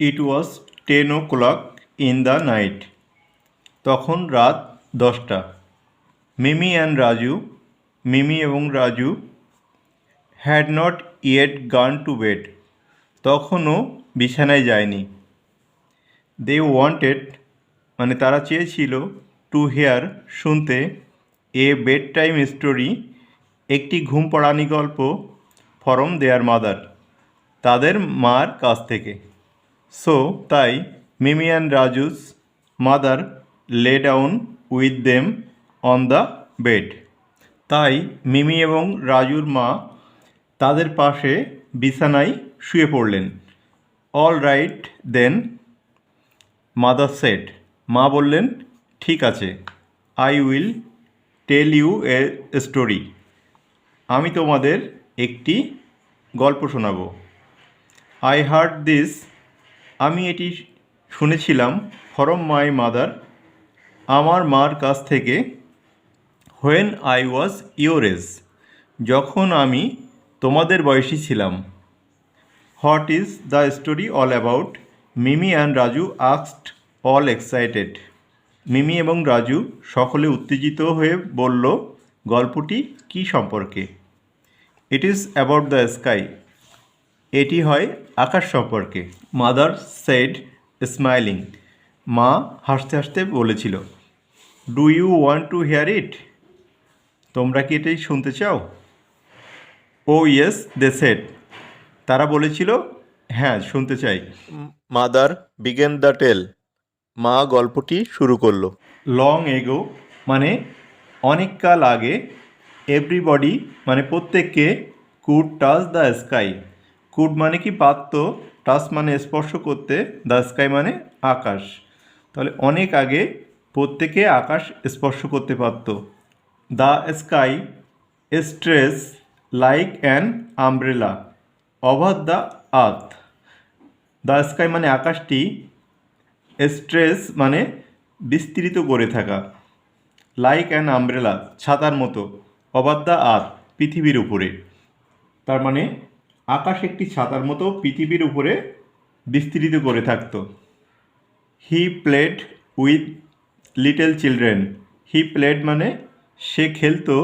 It was ten o'clock in the night তখন রাত দশটা। মিমি অ্যান্ড রাজু, মিমি এবং Raju had not yet gone to bed তখনও বিছানায় যায়নি। দে ওয়ান্টেড মানে তারা চেয়েছিল টু হেয়ার শুনতে এ বেড টাইম স্টোরি একটি ঘুম পড়ানি গল্প ফরম দেয়ার মাদার তাদের মার কাছ থেকে। সো তাই Mimi and Raju's mother lay down with them on the bed তাই মিমি এবং রাজুর মা তাদের পাশে বিছানায় শুয়ে পড়লেন। All right then mother said মা বললেন, ঠিক আছে I will tell you a story আমি তোমাদের একটি গল্প শোনাব। আই হার্ড দিস আমি এটি শুনেছিলাম, ফরম মাই মাদার। আমার মার কাছ থেকে when I was your age যখন আমি তোমাদের বয়সী ছিলাম, what is the story all about? Mimi and Raju আক্সড all excited. Mimi এবং রাজু সকলে উত্তেজিত হয়ে বলল, গল্পটি কী সম্পর্কে? It is about the sky এটি হয় আকাশ সম্পর্কে। Mother said smiling. মা হাসতে হাসতে বলেছিল do you want to hear it তোমরা কি এটাই শুনতে চাও? ও ইয়েস দে সেড তারা বলেছিল হ্যাঁ শুনতে চাই। Mother began the tale. মা গল্পটি শুরু করল। লং এগো মানে অনেককাল আগে এভরিবডি মানে প্রত্যেককে could touch the sky could মানে কি পারত টাচ মানে স্পর্শ করতে, দ্য স্কাই মানে আকাশ। তাহলে অনেক আগে প্রত্যেকে আকাশ স্পর্শ করতে পারত। The sky stretched like an umbrella over the earth. The sky মানে আকাশটি, স্ট্রেস মানে বিস্তৃত করে থাকা। লাইক অ্যান আমব্রেলা, ছাতার মতো ওভার দ্য আর্থ, পৃথিবীর উপরে। তার মানে আকাশ একটি ছাতার মতো পৃথিবীর উপরে বিস্তৃত করে থাকতো। He played with little children he played মানে সে খেলতো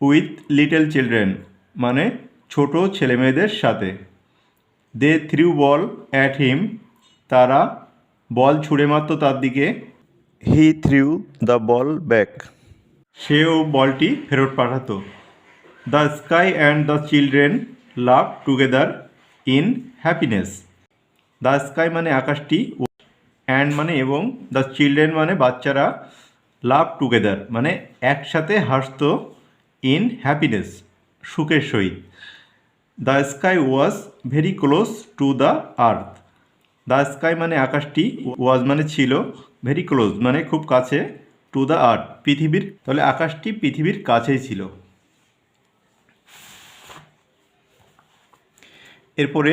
উইথ লিটল চিলড্রেন মানে ছোট ছেলেমেয়েদের সাথে। দে থ্রিউ বল অ্যাট হিম তারা বল ছুঁড়ে মারত তার দিকে। He threw the ball back সেও বলটি ফেরত পাঠাতো। The sky and the children lived together in happiness. The sky মানে আকাশটি অ্যান্ড মানে এবং দ্য চিলড্রেন মানে বাচ্চারা লাভ টুগেদার মানে একসাথে হাসত ইন হ্যাপিনেস, সুখের সহিত। The sky was very close to the earth. The sky মানে আকাশটি ওয়াজ মানে ছিল ভেরি ক্লোজ মানে খুব কাছে টু দ্য আর্থ, পৃথিবীর, তাহলে আকাশটি পৃথিবীর কাছেই ছিল। এরপরে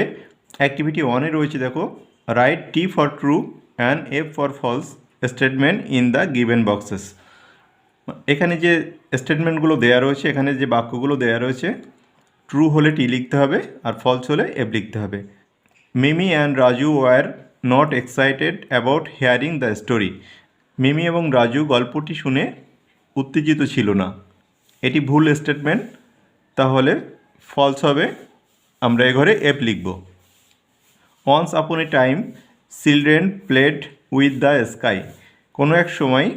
অ্যাক্টিভিটি ওয়ানে রয়েছে, দেখো write T for true and F for false statement in the given boxes এখানে যে স্টেটমেন্টগুলো দেওয়া রয়েছে, এখানে যে বাক্যগুলো দেওয়া রয়েছে ট্রু হলে টি লিখতে হবে আর ফলস হলে এফ লিখতে হবে। Mimi and Raju were not excited about hearing the story Mimi এবং রাজু গল্পটি শুনে উত্তেজিত ছিল না। এটি ভুল স্টেটমেন্ট তাহলে ফলস হবে। আমরা এ ঘরে এফ লিখব। Once upon a time children played with the sky কোনো এক সময়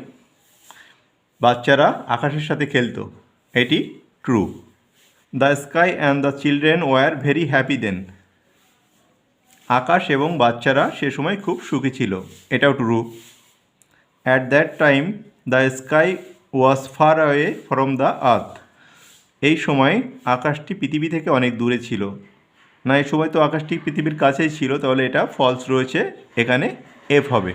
বাচ্চারা আকাশের সাথে খেলতো। এটি true the sky and the children were very happy then আকাশ এবং বাচ্চারা সে সময় খুব সুখী ছিল। এটাও true at that time the sky was far away from the earth এই সময় আকাশটি পৃথিবী থেকে অনেক দূরে ছিল। না, এই সময় তো আকাশটি পৃথিবীর কাছেই ছিল, তাহলে এটা ফলস রয়েছে, এখানে এফ হবে।